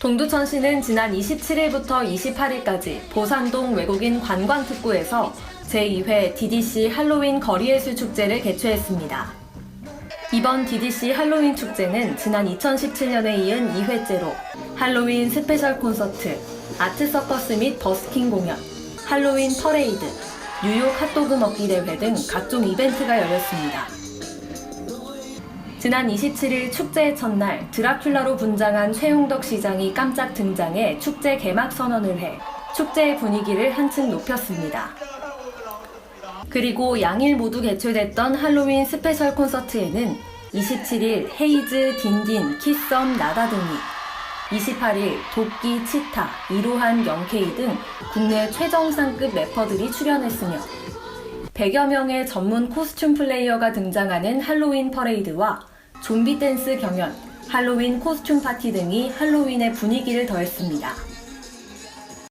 동두천시는 지난 27일부터 28일까지 보산동 외국인 관광특구에서 제2회 DDC 할로윈 거리예술 축제를 개최했습니다. 이번 DDC 할로윈 축제는 지난 2017년에 이은 2회째로 할로윈 스페셜 콘서트, 아트 서커스 및 버스킹 공연, 할로윈 퍼레이드, 뉴욕 핫도그 먹기 대회 등 각종 이벤트가 열렸습니다. 지난 27일 축제의 첫날 드라큘라로 분장한 최용덕 시장이 깜짝 등장해 축제 개막 선언을 해 축제의 분위기를 한층 높였습니다. 그리고 양일 모두 개최됐던 할로윈 스페셜 콘서트에는 27일 헤이즈, 딘딘, 키썸, 나다 등이 28일 도끼, 치타, 이로한, 영케이 등 국내 최정상급 래퍼들이 출연했으며 100여 명의 전문 코스튬 플레이어가 등장하는 할로윈 퍼레이드와 좀비 댄스 경연, 할로윈 코스튬 파티 등이 할로윈의 분위기를 더했습니다.